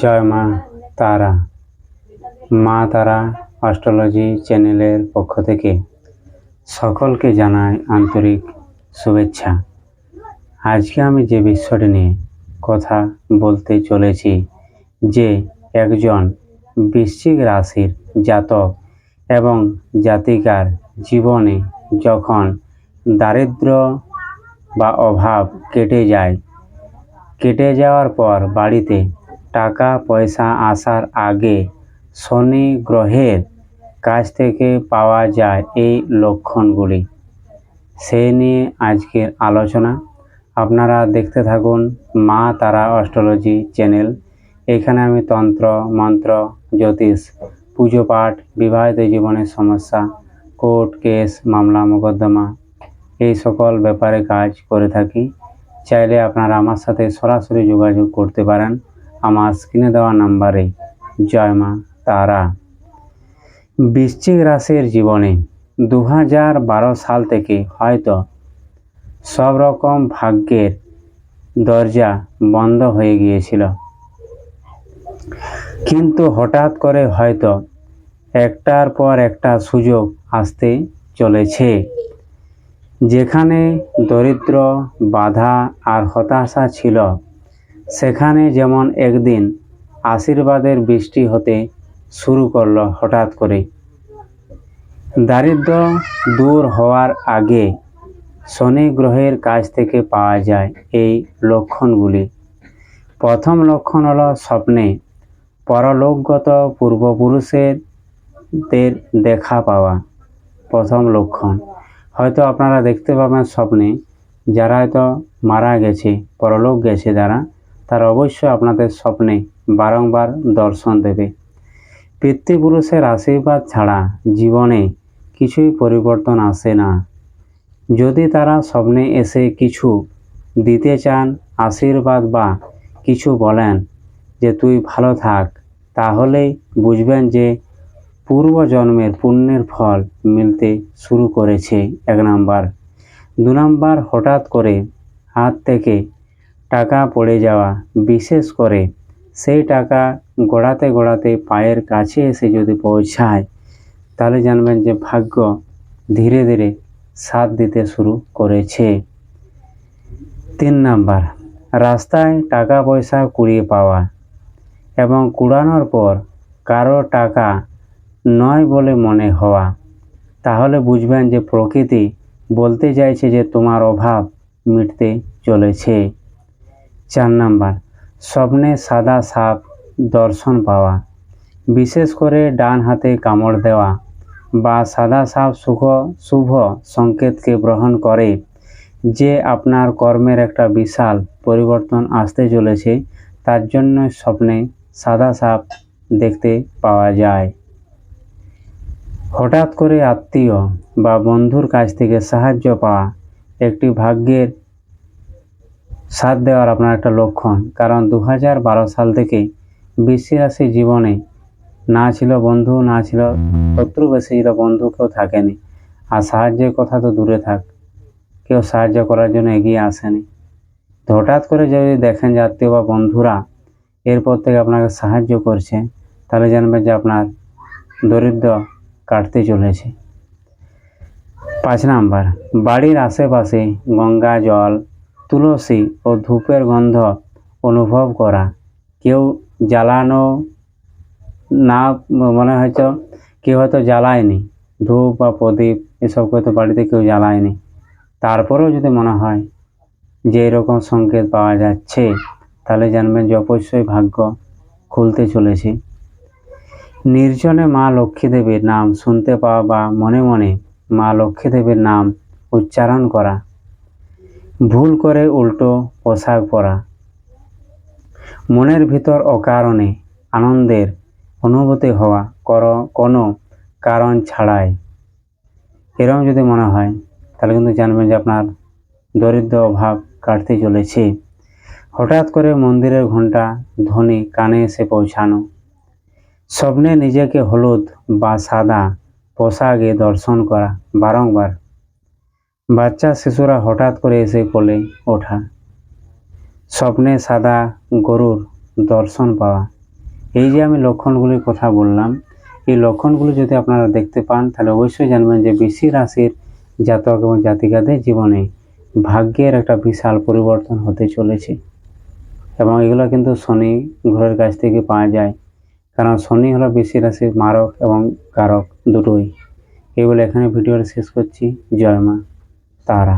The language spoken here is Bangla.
জয় মা তারা। মা তারা অস্ট্রোলজি চ্যানেলের পক্ষ থেকে সকলকে জানাই আন্তরিক শুভেচ্ছা। আজকে আমি যে বিষয়টি নিয়ে কথা বলতে চলেছি, যে একজন বৃশ্চিক রাশির জাতক এবং জাতিকার জীবনে যখন দারিদ্র বা অভাব কেটে যায়, কেটে যাওয়ার পর বাড়িতে টাকা পয়সা আসার আগে শনি গ্রহের কাছ থেকে পাওয়া যায় এই লক্ষণগুলি। সেই নিয়ে আজকের আলোচনা। আপনারা দেখতে থাকুন মা তারা অস্ট্রোলজি চ্যানেল। এখানে আমি তন্ত্র, মন্ত্র, জ্যোতিষ, পুজো পাঠ, বিবাহিত জীবনের সমস্যা, কোর্ট কেস, মামলা, মোকদ্দমা এই সকল ব্যাপারে কাজ করে থাকি। চাইলে আপনারা আমার সাথে সরাসরি যোগাযোগ করতে পারেন। আমার স্ক্রিনে দেওয়া নাম্বারে। জয় মা, তারা। বৃশ্চিক রাশির জীবনে দু সাল থেকে হয়তো সব রকম ভাগ্যের দরজা বন্ধ হয়ে গিয়েছিল। কিন্তু হঠাৎ করে হয়তো একটার পর একটা সুযোগ আসতে চলেছে, যেখানে দরিদ্র, বাধা আর হতাশা ছিল। সেখানে যেমন একদিন আশীর্বাদের বৃষ্টি হতে শুরু করল হঠাৎ করে। দারিদ্র দূর হওয়ার আগে শনি গ্রহের কাছ থেকে পাওয়া যায় এই লক্ষণগুলি। প্রথম লক্ষণ হলো স্বপ্নে পরলোকগত পূর্বপুরুষের দের দেখা পাওয়া প্রথম লক্ষণ। হয়তো আপনারা দেখতে পাবেন স্বপ্নে যারা হয়তো মারা গেছে, পরলোক গেছে, যারা তারা অবশ্যই আপনাদের স্বপ্নে বারংবার দর্শন দেবে। পিতৃপুরুষের আশীর্বাদ ছাড়া জীবনে কিছুই পরিবর্তন আসে না। যদি তারা স্বপ্নে এসে কিছু দিতে চান, আশীর্বাদ বা কিছু বলেন যে, তুই ভালো থাক তাহলেই বুঝবেন যে, পূর্বজন্মের পুণ্যের ফল মিলতে শুরু করেছে এক নাম্বার। দু নাম্বার, হঠাৎ করে হাত থেকে টাকা পড়ে যাওয়া। বিশেষ করে সেই টাকা গড়াতে গড়াতে পায়ের কাছে এসে যদি পৌঁছায়, তাহলে জানবেন যে ভাগ্য ধীরে ধীরে সাথ দিতে শুরু করেছে। তিন নাম্বার, রাস্তায় টাকা পয়সা কুড়িয়ে পাওয়া এবং কুড়ানোর পর কারও টাকা নয় বলে মনে হওয়া, তাহলে বুঝবেন যে প্রকৃতি বলতে চাইছে যে তোমার অভাব মিটতে চলেছে। চার নাম্বার। স্বপ্নে সাদা সাপ দর্শন পাওয়া। বিশেষ করে ডান হাতে কামড় দেওয়া বা সাদা সাপ শুভ শুভ সংকেতকে গ্রহণ করে যে আপনার কর্মের একটা বিশাল পরিবর্তন আসতে চলেছে, তার জন্য স্বপ্নে সাদা সাপ দেখতে পাওয়া যায়। হঠাৎ করে আত্মীয় বা বন্ধুর কাছ থেকে সাহায্য পাওয়া একটি ভাগ্যের সাথ দেওয়ার আপনার একটা লক্ষণ। কারণ দু সাল থেকে রাশি জীবনে না ছিল বন্ধু, না ছিল শত্রু, বেশি ছিল বন্ধু, কেউ থাকেনি। আর সাহায্যের কথা তো দূরে থাক, কেউ সাহায্য করার জন্য এগিয়ে আসেনি। তো হঠাৎ করে যদি দেখেন যে আত্মীয় বা বন্ধুরা এরপর থেকে আপনাকে সাহায্য করছে, তাহলে জানবেন যে আপনার দরিদ্র কাটতে চলেছে। পাঁচ নাম্বার, বাড়ির আশেপাশে গঙ্গা, জল তুলসী ও ধূপের গন্ধ অনুভব করা। কেউ জ্বালানো না, মনে হয়তো কেউ হয়তো জ্বালায়নি। ধূপ বা প্রদীপ এসব হয়তো বাড়িতে কেউ জ্বালায়নি। তারপরেও যদি মনে হয় যে এরকম সংকেত পাওয়া যাচ্ছে, তাহলে জানবেন যে অবশ্যই ভাগ্য খুলতে চলেছে। নির্জনে মা লক্ষ্মী দেবীর নাম শুনতে পাওয়া বা মনে মনে মা লক্ষ্মী দেবীর নাম উচ্চারণ করা ভুল করে উল্টো পোশাক পরা। মনের ভিতর অকারণে আনন্দের অনুভূতি হওয়া কর, কোনো কারণ ছাড়াই। এরকম যদি মনে হয়, তাহলে কিন্তু জানবেন যে আপনার দরিদ্র অভাব কাটতে চলেছে। হঠাৎ করে মন্দিরের ঘণ্টা ধ্বনি কানে এসে পৌঁছানো। স্বপ্নে নিজেকে হলুদ বা সাদা পোশাকে দর্শন করা বারংবার। বাচ্চা শিশুরা হঠাৎ করে এসে কোলে ওঠা। স্বপ্নে সাদা গরুর দর্শন পাওয়া। এই যে আমি লক্ষণগুলির কথা বললাম, এই লক্ষণগুলি যদি আপনারা দেখতে পান, তাহলে অবশ্যই জানবেন যে বৃশ্চিক রাশির জাতক এবং জাতিকাদের জীবনে ভাগ্যের একটা বিশাল পরিবর্তন হতে চলেছে। এবং এগুলো কিন্তু শনি গ্রহের কাছ থেকে পাওয়া যায়। কারণ শনি হলো বৃশ্চিক রাশির মারক এবং কারক দুটোই। এগুলো এখানে ভিডিওটা শেষ করছি। জয় মা। তারা